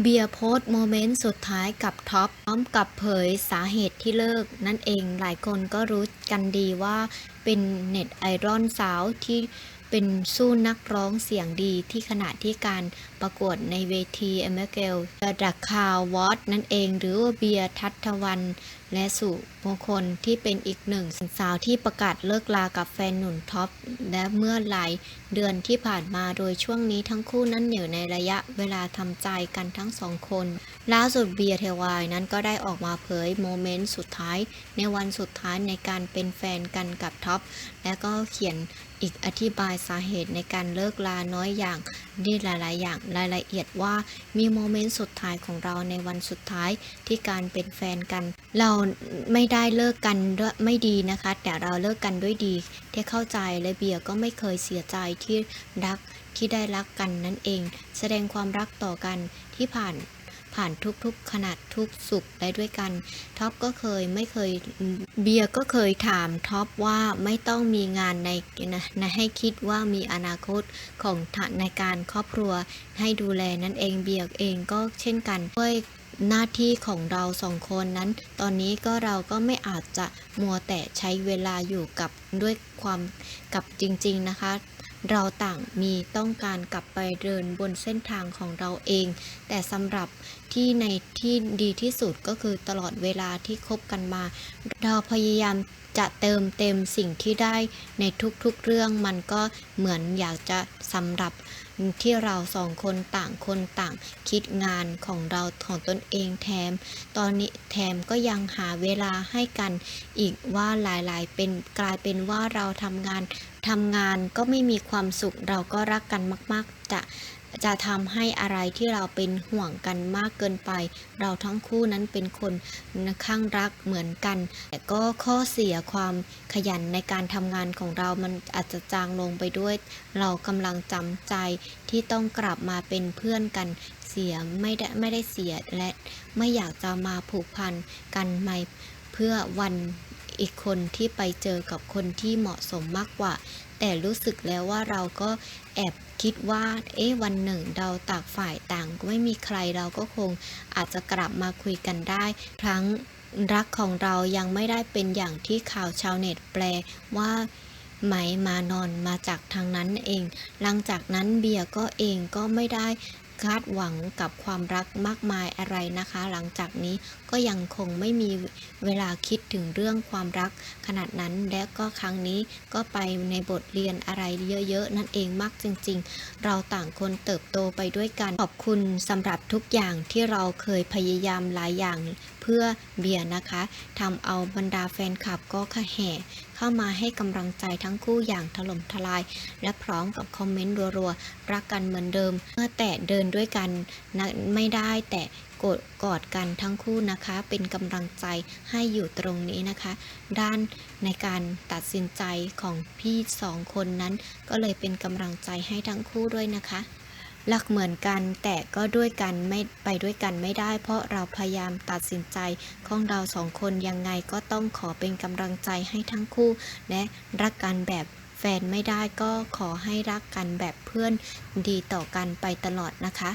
เบียร์โพสโมเมนต์สุดท้ายกับท็อปพร้อมกับเผยสาเหตุที่เลิก นั่นเองหลายคนก็รู้กันดีว่าเป็นเน็ตไอรอนสาวที่ เป็นสู้นักร้องเสียงดีที่ขณะที่การประกวดในเวทีเอเมเกลดักคาววอตนั่นเองหรือเบียร์ทัตวัน และสุมงคลที่เป็นอีกหนึ่งสาวที่ประกาศเลิกลากับแฟนหนุ่มท็อป และเมื่อหลายเดือนที่ผ่านมาโดยช่วงนี้ทั้งคู่นั้นอยู่ในระยะเวลาทำใจกันทั้งสองคน ล่าสุดเบียร์เทวายนั้นก็ได้ออกมาเผยโมเมนต์สุดท้าย ในวันสุดท้ายในการเป็นแฟนกันกับท็อปและก็เขียนอีกอธิบายสาเหตุในการเลิกลาน้อยอย่างนี่หลาย ๆ อย่างรายละเอียดว่ามีโมเมนต์สุดท้ายของเราในวันสุดท้ายที่การเป็นแฟนกัน เราไม่ได้เลิกกันด้วยไม่ดีนะคะ แต่เราเลิกกันด้วยดีที่เข้าใจและเบียร์ก็ไม่เคยเสียใจที่รักที่ได้รักกันนั่นเอง แสดงความรักต่อกันที่ผ่าน ผ่านทุกๆ ขนาดทุกสุขได้ด้วยกันท็อปก็เคยไม่เคยเบียร์ก็เคยถามท็อปว่าไม่ต้องมีงานในนะนให้คิดว่ามีอนาคตของในการครอบครัวให้ดูแลนั่นเองเบียร์เองก็เช่นกันด้วยหน้าที่ของเราสองคนนั้น ตอนนี้ก็เราก็ไม่อาจจะมัวแต่ใช้เวลาอยู่กับด้วยความกับจริง ๆ นะคะ เราต่างมีต้องการกลับไปเดินบนเส้นทางของเราเอง แต่สำหรับที่ในที่ดีที่สุดก็คือตลอดเวลาที่คบกันมา เราพยายามจะเติมเต็มสิ่งที่ได้ในทุกๆเรื่องมันก็เหมือนอยากจะสำหรับที่เราสองคนต่างคนต่างคิดงานของเราของตนเองแถม ตอนนี้แถมก็ยังหาเวลาให้กัน อีกว่าหลายๆ เป็นกลายเป็นว่าเราทำงานทำงานก็ไม่มีความสุขเราก็รักกันมาก ๆ จะ จะทำให้อะไรที่เราเป็นห่วงกันมากเกินไป เราทั้งคู่นั้นเป็นคนข้างรักเหมือนกัน แต่ก็ข้อเสียความขยันในการทำงานของเรามันอาจจะจางลงไปด้วย เรากำลังจำใจที่ต้องกลับมาเป็นเพื่อนกันเสียไม่ได้ไม่ได้เสียและไม่อยากจะมาผูกพันกันใหม่เพื่อวัน อีกคนที่ไปเจอกับคนที่เหมาะสมมากกว่า แต่รู้สึกแล้วว่าเราก็แอบคิดว่า เอ๊ะวันหนึ่งเราต่างฝ่ายต่างไม่มีใครเราก็คงอาจจะกลับมาคุยกันได้ ครั้งรักของเรายังไม่ได้เป็นอย่างที่ข่าวชาวเน็ตแปลว่าไหมมานอนมาจากทางนั้นเอง หลังจากนั้นเบียร์ก็เองก็ไม่ได้ คาดหวังกับความรักมากมายอะไรนะคะ หลังจากนี้ก็ยังคงไม่มีเวลาคิดถึงเรื่องความรักขนาดนั้น และก็ครั้งนี้ก็ไปในบทเรียนอะไรเยอะๆ นั่นเองมากจริง ๆ เราต่างคนเติบโตไปด้วยกัน ขอบคุณสำหรับทุกอย่างที่เราเคยพยายามหลายอย่าง เพื่อเบียร์นะคะทำเอาบรรดาแฟนคลับก็ขะแห่ เข้ามาให้กำลังใจทั้งคู่อย่างถล่มทลาย และพร้อมกับคอมเมนต์รัวๆ รักกันเหมือนเดิม เมื่อแต่เดินด้วยกันนะไม่ได้แต่กดกอดกันทั้งคู่นะคะ เป็นกำลังใจให้อยู่ตรงนี้นะคะ ด้านในการตัดสินใจของพี่สองคนนั้น ก็เลยเป็นกำลังใจให้ทั้งคู่ด้วยนะคะ รักเหมือนกันแต่ก็ด้วยกันไม่ไปด้วยกันไม่ได้ เพราะเราพยายามตัดสินใจของเราสองคนยังไงก็ต้องขอเป็นกำลังใจให้ทั้งคู่ และรักกันแบบแฟนไม่ได้ก็ขอให้รักกันแบบเพื่อนดีต่อกันไปตลอดนะคะ